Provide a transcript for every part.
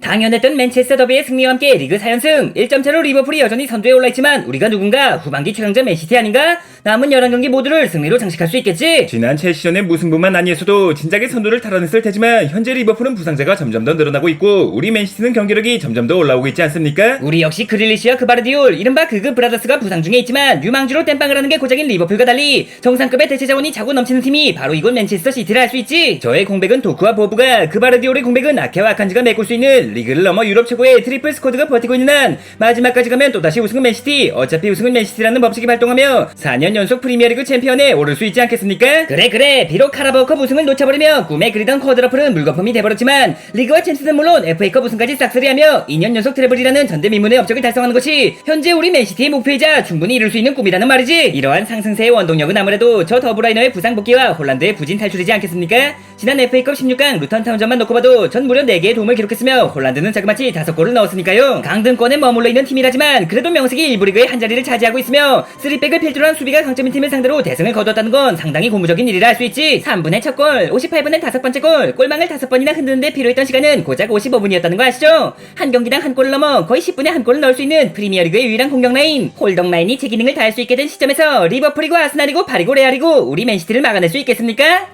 당연했던 맨체스터 더비의 승리와 함께 리그 4연승 1점 차로 리버풀이 여전히 선두에 올라있지만 우리가 누군가 후반기 최강자 맨시티 아닌가? 남은 11경기 모두를 승리로 장식할 수 있겠지? 지난 첼시전의 무승부만 아니었어도 진작에 선두를 탈환했을 테지만 현재 리버풀은 부상자가 점점 더 늘어나고 있고 우리 맨시티는 경기력이 점점 더 올라오고 있지 않습니까? 우리 역시 그릴리시와 그바르디올 이른바 그급 브라더스가 부상 중에 있지만 유망주로 땜빵을 하는 게 고작인 리버풀과 달리 정상급의 대체 자원이 차고 넘치는 팀이 바로 이곳 맨체스터 시티를 할 수 있지 저의 공백은 도쿠와 보브가 그바르디올의 공백은 아케와 아칸지가 메꿀 수 있는 리그를 넘어 유럽 최고의 트리플 스쿼드가 버티고 있는 한 마지막까지 가면 또다시 우승은 맨시티 어차피 우승은 맨시티라는 법칙이 발동하며 4년 연속 프리미어리그 챔피언에 오를 수 있지 않겠습니까? 그래 그래 비록 카라바오컵 우승을 놓쳐버리며 꿈에 그리던 쿼드러플은 물거품이 돼버렸지만 리그와 챔스는 물론 FA컵 우승까지 싹쓸이하며 2년 연속 트래블이라는 전대미문의 업적을 달성하는 것이 현재 우리 맨시티의 목표이자 충분히 이룰 수 있는 꿈이라는 말이지 이러한 상승세의 원동력은 아무래도 저 더브라이너의 부상 복귀와 홀란드의 부진 탈출이지 않겠습니까? 지난 FA컵 16강 루턴 타운전만 놓고 봐도 전 무려 4개의 도움을 기록했으며 홀란드는 자그마치 5골을 넣었으니까요 강등권에 머물러 있는 팀이라지만 그래도 명색이 1부 리그의 한 자리를 차지하고 있으며 3백을 필두로 한 수비가 강점인 팀을 상대로 대승을 거뒀다는 건 상당히 고무적인 일이라 할 수 있지 3분의 첫 골, 58분의 다섯 번째 골, 골망을 다섯 번이나 흔드는데 필요했던 시간은 고작 55분이었다는 거 아시죠? 한 경기당 한 골을 넘어 거의 10분에 한 골을 넣을 수 있는 프리미어리그의 유일한 공격 라인 홀덕 라인이 제 기능을 다할 수 있게 된 시점에서 리버풀이고 아스날이고 파리고 레알이고 우리 맨시티를 막아낼 수 있겠습니까?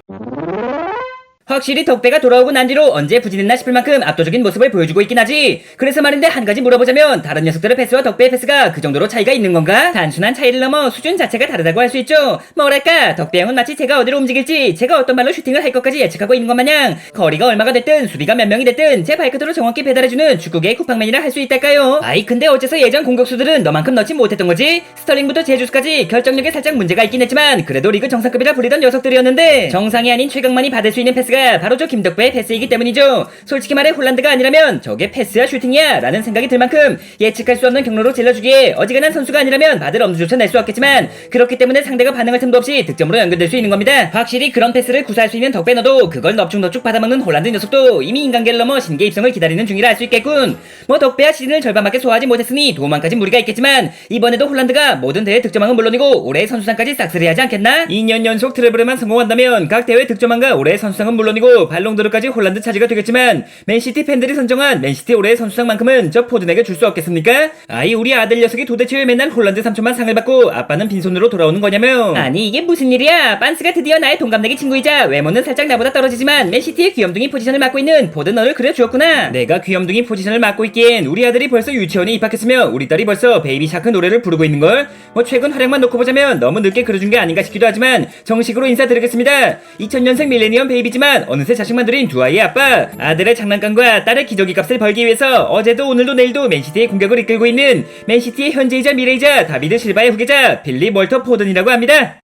확실히 덕배가 돌아오고 난 뒤로 언제 부진했나 싶을 만큼 압도적인 모습을 보여주고 있긴 하지. 그래서 말인데 한 가지 물어보자면 다른 녀석들의 패스와 덕배의 패스가 그 정도로 차이가 있는 건가? 단순한 차이를 넘어 수준 자체가 다르다고 할 수 있죠. 뭐랄까 덕배 형은 마치 제가 어디로 움직일지 제가 어떤 발로 슈팅을 할 것까지 예측하고 있는 것 마냥 거리가 얼마가 됐든 수비가 몇 명이 됐든 제 발끝으로 정확히 배달해주는 축구계의 쿠팡맨이라 할 수 있달까요? 아이 근데 어째서 예전 공격수들은 너만큼 넣지 못했던 거지? 스털링부터 제주스까지 결정력에 살짝 문제가 있긴 했지만 그래도 리그 정상급이라 불리던 녀석들이었는데 정상이 아닌 최강만이 받을 수 있는 패스가 바로 저 김덕배의 패스이기 때문이죠. 솔직히 말해 홀란드가 아니라면 저게 패스야 슈팅이야 라는 생각이 들 만큼 예측할 수 없는 경로로 질러주기에 어지간한 선수가 아니라면 받을 엄두조차 낼 수 없겠지만 그렇기 때문에 상대가 반응할 틈도 없이 득점으로 연결될 수 있는 겁니다. 확실히 그런 패스를 구사할 수 있는 덕배 너도 그걸 넙죽넙죽 받아먹는 홀란드 녀석도 이미 인간계를 넘어 신계 입성을 기다리는 중이라 알수 있겠군. 뭐 덕배야 시즌을 절반밖에 소화하지 못했으니 도만까지 무리가 있겠지만 이번에도 홀란드가 모든 대회 득점왕은 물론이고 올해의 선수상까지 싹쓸이하지 않겠나? 2년 연속 트래블에만 성공한다면 각 대회 득점왕과 올해의 선수상은 물론 이고 발롱도르까지 홀란드 차지가 되겠지만 맨시티 팬들이 선정한 맨시티 올해의 선수상만큼은 저 포든에게 줄 수 없겠습니까? 아이 우리 아들 녀석이 도대체 왜 맨날 홀란드 삼촌만 상을 받고 아빠는 빈손으로 돌아오는 거냐며 아니 이게 무슨 일이야? 빤스가 드디어 나의 동갑내기 친구이자 외모는 살짝 나보다 떨어지지만 맨시티의 귀염둥이 포지션을 맡고 있는 포든 너를 그려주었구나. 내가 귀염둥이 포지션을 맡고 있기엔 우리 아들이 벌써 유치원에 입학했으며 우리 딸이 벌써 베이비 샤크 노래를 부르고 있는걸. 뭐 최근 활약만 놓고 보자면 너무 늦게 그려준 게 아닌가 싶기도 하지만 정식으로 인사드리겠습니다. 2000년생 밀레니엄 베이비지만 어느새 자식만 들인 두 아이의 아빠 아들의 장난감과 딸의 기저귀 값을 벌기 위해서 어제도 오늘도 내일도 맨시티의 공격을 이끌고 있는 맨시티의 현재이자 미래이자 다비드 실바의 후계자 빌리 월터 포든이라고 합니다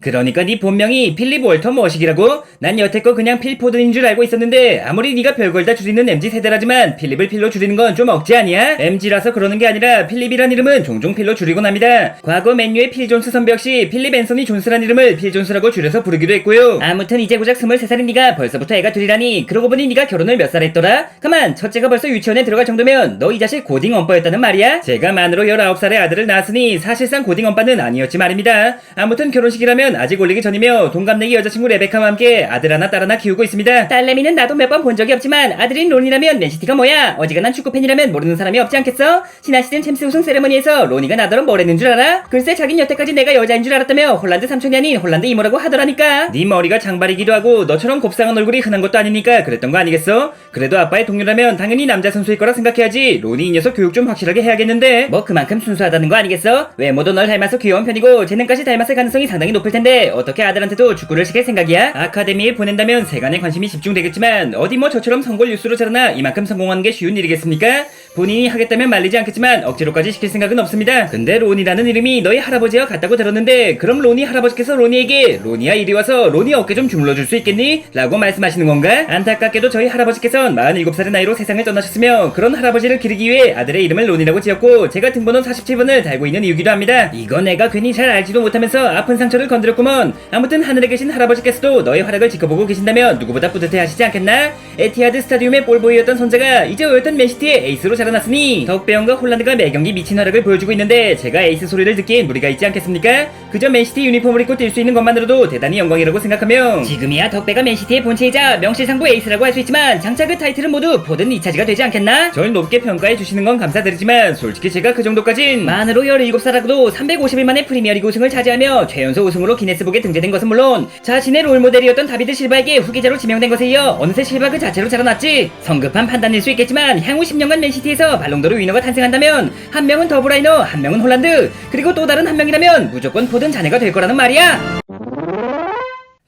그러니까 네 본명이 필립 월터 머식이라고? 난 여태껏 그냥 필포든인 줄 알고 있었는데 아무리 네가 별걸 다 줄이는 MZ 세대라지만 필립을 필로 줄이는 건 좀 억지 아니야? MG라서 그러는 게 아니라 필립이란 이름은 종종 필로 줄이곤 합니다. 과거 맨유의 필 존스 선배 역시 필립 앤서니 존스란 이름을 필 존스라고 줄여서 부르기도 했고요. 아무튼 이제 고작 23살인 네가 벌써부터 애가 둘이라니 그러고 보니 네가 결혼을 몇 살 했더라? 가만 첫째가 벌써 유치원에 들어갈 정도면 너 이 자식 고딩 엄빠였다는 말이야? 제가 만으로 19살의 아들을 낳았으니 사실상 고딩 엄빠는 아니었지 말입니다. 아무튼 결혼식이라면 아직 올리기 전이며 동갑내기 여자친구 레베카와 함께 아들 하나 딸 하나 키우고 있습니다. 딸내미는 나도 몇 번 본 적이 없지만 아들인 론이라면 맨시티가 뭐야? 어지간한 축구팬이라면 모르는 사람이 없지 않겠어? 지난 시즌 챔스 우승 세레머니에서 로니가 나더러 뭘 했는 줄 알아? 글쎄 자긴 여태까지 내가 여자인 줄 알았다며 홀란드 삼촌이 아닌 홀란드 이모라고 하더라니까. 네 머리가 장발이기도 하고 너처럼 곱상한 얼굴이 흔한 것도 아니니까 그랬던 거 아니겠어? 그래도 아빠의 동료라면 당연히 남자 선수일 거라 생각해야지. 로니 이 녀석 교육 좀 확실하게 해야겠는데. 뭐 그만큼 순수하다는 거 아니겠어? 외모도 널 닮아서 귀여운 편이고 재능까지 닮았을 가능성이 상당히 높을 텐데 어떻게 아들한테도 축구를 시킬 생각이야? 아카데미에 보낸다면 세간의 관심이 집중되겠지만 어디 뭐 저처럼 성골 뉴스로 자라나 이만큼 성공하는 게 쉬운 일이겠습니까? 본인이 하겠다면 말리지 않겠지만 억지로까지 시킬 생각은 없습니다. 근데 론이라는 이름이 너희 할아버지와 같다고 들었는데 그럼 로니 할아버지께서 로니에게 로니야 이리 와서 로니 어깨 좀 주물러줄 수 있겠니? 라고 말씀하시는 건가? 안타깝게도 저희 할아버지께서는 47살의 나이로 세상을 떠나셨으며 그런 할아버지를 기리기 위해 아들의 이름을 론이라고 지었고 제가 등번호 47번을 달고 있는 이유기도 합니다. 이거 내가 괜히 잘 알지도 못하면서 아픈 상처를 건드렸구먼. 아무튼 하늘에 계신 할아버지께서도 너의 활약을 지켜보고 계신다면 누구보다 뿌듯해 하시지 않겠나? 에티하드 스타디움의 볼보이였던 손자가 이제 오였던 맨시티의 에이스로 자라났으니 덕배영과 홀란드가 매경기 미친 활약을 보여주고 있는데 제가 에이스 소리를 듣기엔 무리가 있지 않겠습니까? 그저 맨시티 유니폼을 입고 뛸 수 있는 것만으로도 대단히 영광이라고 생각하며 지금이야 덕배가 맨시티의 본체이자 명실상부 에이스라고 할 수 있지만 장차 그 타이틀은 모두 포든 2차지가 되지 않겠나? 절 높게 평가해 주시는 건 감사드리지만 솔직히 제가 그 정도까진 만으로 17살하고도 350일 만에 프리미어리그 우승을 차지하며 최연소 우승으로 기네스북에 등재된 것은 물론 자신의 롤모델이었던 다비드 실바에게 후계자로 지명된 것에 이어 어느새 실바 그 자체로 자라났지 성급한 판단일 수 있겠지만 향후 10년간 맨시티에서 발롱도르 위너가 탄생한다면 한 명은 더브라이너 한 명은 홀란드 그리고 또 다른 한 명이라면 무조건 포든 자네가 될 거라는 말이야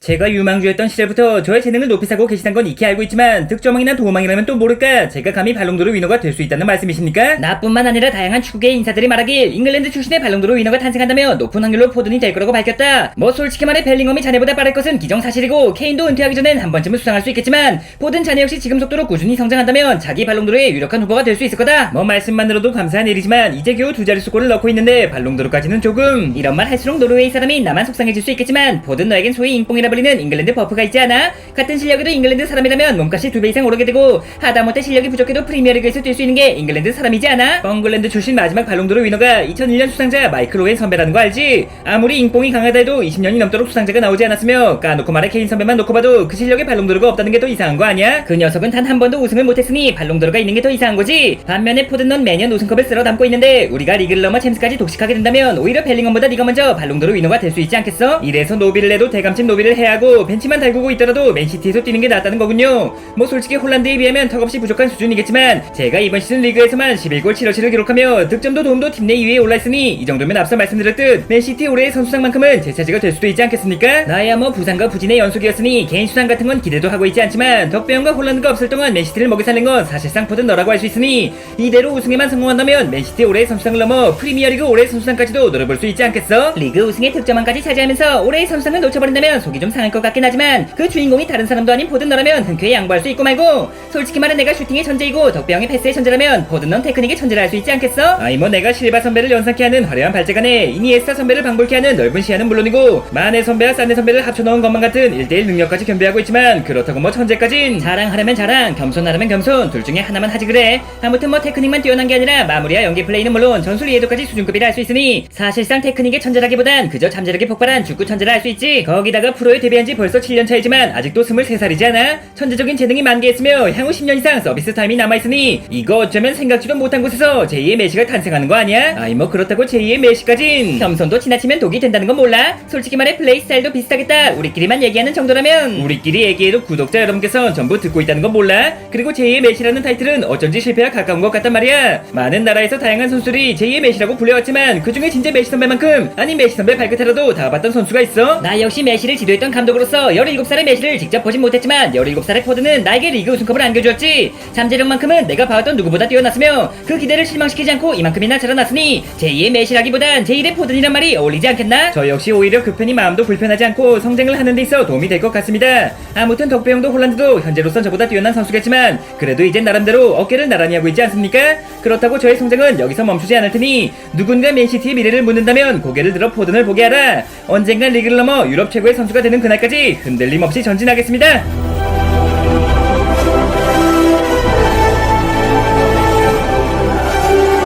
제가 유망주였던 시절부터 저의 재능을 높이 사고 계시단 건 익히 알고 있지만 득점왕이나 도망이라면 또 모를까? 제가 감히 발롱도르 위너가 될 수 있다는 말씀이십니까? 나뿐만 아니라 다양한 축구계 인사들이 말하길 잉글랜드 출신의 발롱도르 위너가 탄생한다면 높은 확률로 포든이 될 거라고 밝혔다. 뭐 솔직히 말해 벨링엄이 자네보다 빠를 것은 기정사실이고 케인도 은퇴하기 전엔 한 번쯤은 수상할 수 있겠지만 포든 자네 역시 지금 속도로 꾸준히 성장한다면 자기 발롱도르의 유력한 후보가 될 수 있을 거다. 뭐 말씀만으로도 감사한 일이지만 이제 겨우 두 자릿수 골을 넣고 있는데 발롱도르까지는 조금 이런 말 할수록 노르웨이 사람이 나만 속상해질 수 있겠지만 포든 너에겐 소위 잉뽕이라 불리는 잉글랜드 버프가 있지 않아? 같은 실력에도 잉글랜드 사람이라면 몸값이 두 배 이상 오르게 되고 하다못해 실력이 부족해도 프리미어리그에서 뛸 수 있는 게 잉글랜드 사람이지 않아? 벙글랜드 출신 마지막 발롱도르 위너가 2001년 수상자 마이클 오웬 선배라는 거 알지? 아무리 잉뽕이 강하다 해도 20년이 넘도록 수상자가 나오지 않았으며 까놓고 말해 케인 선배만 놓고 봐도 그 실력에 발롱도르가 없다는 게더 이상한 거 아니야? 그 녀석은 단 한 번도 우승을 못했으니 발롱도르가 있는 게 더 이상한 거지 반면에 포든 넌 매년 우승컵을 쓸어 담고 있는데 우리가 리그를 넘어 챔스까지 독식하게 된다면 오히려 벨링엄보다 네가 먼저 발롱도르 위너가 될 수 있지 않겠어? 이래서 노비를 해도 대감집 노비를 해야 하고 벤치만 달구고 있더라도 맨시티에서 뛰는 게 낫다는 거군요 뭐 솔직히 홀란드에 비하면 턱없이 부족한 수준이겠지만 제가 이번 시즌 리그에서만 11골 7어치를 기록하며 득점도 도움도 팀 내 2위에 올라있으니 이 정도면 앞서 말씀드렸듯 맨시티 올해의 선수상만큼은 제 차지가 될 수도 있지 않겠습니까? 나야 뭐 부상과 부진의 연속이었으니 개인 수상 같은 건 기대도 하고 있지 않지만 덕배형과 홀란드가 없을 동안 맨시티를 먹여 살린 건 사실상 포든 너라고 할 수 있으니 이대로 우승에만 성공한다면 맨시티 올해의 선수상을 넘어 프리미어리그 올해의 선수상까지도 노려볼 수 있지 않겠어? 리그 우승의 득점왕까지 차지하면서 올해의 선수상을 놓쳐버린다면 속이 좀 상할 것 같긴 하지만 그 주인공이 다른 사람도 아닌 포든 너라면 흔쾌히 양보할 수 있고 말고. 솔직히 말해 내가 슈팅의 천재이고 덕배형의 패스의 천재라면 포든 넌 테크닉의 천재라 할 수 있지 않겠어? 아이 뭐 내가 실바 선배를 연상케 하는 화려한 발재간에 이니에스타 선배를 방불케 하는 넓은 시야는 물론이고 마네 선배와 사네 선배를 합쳐넣은 것만 같은 1대1 능력까지 겸비하고 있지만 그렇다고 뭐 천재까진. 자랑하려면 자랑 겸손하려면 겸손. 둘 중에 하나만 하지 그래. 아무튼 뭐 테크닉만 뛰어난 게 아니라 마무리와 연기 플레이는 물론 전술 이해도까지 수준급이라 할 수 있으니 사실상 테크닉의 천재라기보단 그저 잠재력이 폭발한 축구 천재라 할 수 있지. 거기다가 프로에 데뷔한 지 벌써 7년 차이지만 아직도 23살이지 않아? 천재적인 재능이 만개했으며 향후 10년 이상 서비스 타임이 남아있으니 이거 어쩌면 생각지도 못한 곳에서 제2의 메시가 탄생하는 거 아니야? 아이 뭐 그렇다고 제2의 메시까진 겸손도 지나치면 독이 된다는 건 몰라? 솔직히 말해 플레이 스타일도 비슷하겠다 우리끼리만 얘기하는 정도라면 우리끼리 얘기해도 구독자 여러분께서 전부 듣고 있다는 건 몰라? 그리고 제2의 메시라는 타이틀은 어쩐지 실패와 가까운 것 같단 말이야 많은 나라에서 다양한 선수들이 제2의 메시라고 불려왔지만 그 중에 진짜 메시 선배만큼 아니 메시 선배 발끝에라도 닿아봤던 선수가 있어? 나 역시 메시를 지도했던 감독으로서 17살의 메시를 직접 보진 못했지만 17살의 포드는 나에게 리그 우승컵을 안겨주었지 잠재력만큼은 내가 봐왔던 누구보다 뛰어났으며 그 기대를 실망시키지 않고 이만큼이나 자라났으니 제2의 메시라기보단 제1의 포든이란 말이 어울리지 않겠나? 저 역시 오히려 그 편이 마음도 불편하지 않고 성장을 하는 데 있어 도움이 될 것 같습니다 아무튼 덕배형도 홀란드도 현재로선 저보다 뛰어난 선수겠지만 그래도 이젠 나름대로 어깨를 나란히 하고 있지 않습니까? 그렇다고 저의 성장은 여기서 멈추지 않을 테니 누군가 맨시티의 미래를 묻는다면 고개를 들어 포든을 보게 하라 언젠간 리그를 넘어 유럽 최고의 선수가 되는 그날까지 흔들림 없이 전진하겠습니다